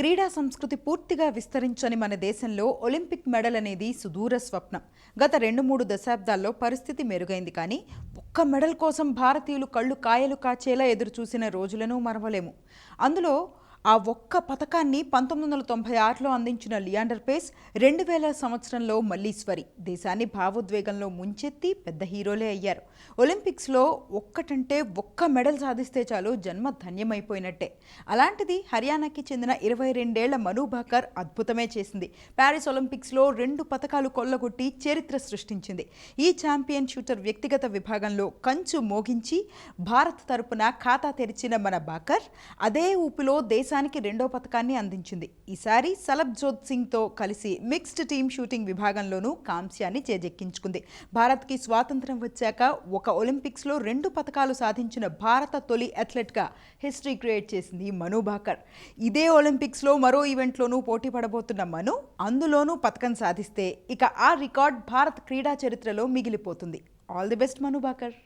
క్రీడా సంస్కృతి పూర్తిగా విస్తరించని మన దేశంలో ఒలింపిక్ మెడల్ అనేది సుదూర స్వప్నం. గత రెండు మూడు దశాబ్దాల్లో పరిస్థితి మెరుగైంది కానీ ఒక్క మెడల్ కోసం భారతీయులు కళ్ళు కాయలు కాచేలా ఎదురుచూసిన రోజులను మరవలేము. అందులో ఆ ఒక్క పథకాన్ని పంతొమ్మిది వందల తొంభై ఆరులో అందించిన లియాండర్ పేస్ రెండు వేల సంవత్సరంలో మల్లీశ్వరి. దేశాన్ని భావోద్వేగంలో ముంచెత్తి పెద్ద హీరోలే అయ్యారు. ఒలింపిక్స్లో ఒక్కటంటే ఒక్క మెడల్ సాధిస్తే చాలు జన్మ ధన్యమైపోయినట్టే. అలాంటిది హర్యానాకి చెందిన ఇరవై రెండేళ్ళ మను భాకర్ అద్భుతమే చేసింది. ప్యారిస్ ఒలింపిక్స్లో రెండు పథకాలు కొల్లగొట్టి చరిత్ర సృష్టించింది. ఈ ఛాంపియన్ షూటర్ వ్యక్తిగత విభాగంలో కంచు మోగించి భారత్ తరపున ఖాతా తెరిచిన మన బాకర్ అదే ఊపిలో దేశ దేశానికి రెండో పథకాన్ని అందించింది. ఈసారి సలబ్జోత్ సింగ్తో కలిసి మిక్స్డ్ టీమ్ షూటింగ్ విభాగంలోనూ కాంస్యాన్ని చేజెక్కించుకుంది. భారత్కి స్వాతంత్రం వచ్చాక ఒక ఒలింపిక్స్లో రెండు పథకాలు సాధించిన భారత తొలి అథ్లెట్గా హిస్టరీ క్రియేట్ చేసింది మను భాకర్. ఇదే ఒలింపిక్స్లో మరో ఈవెంట్లోనూ పోటీ పడబోతున్న మను అందులోనూ పథకం సాధిస్తే ఇక ఆ రికార్డ్ భారత్ క్రీడా చరిత్రలో మిగిలిపోతుంది. All the best Manu Bhaker.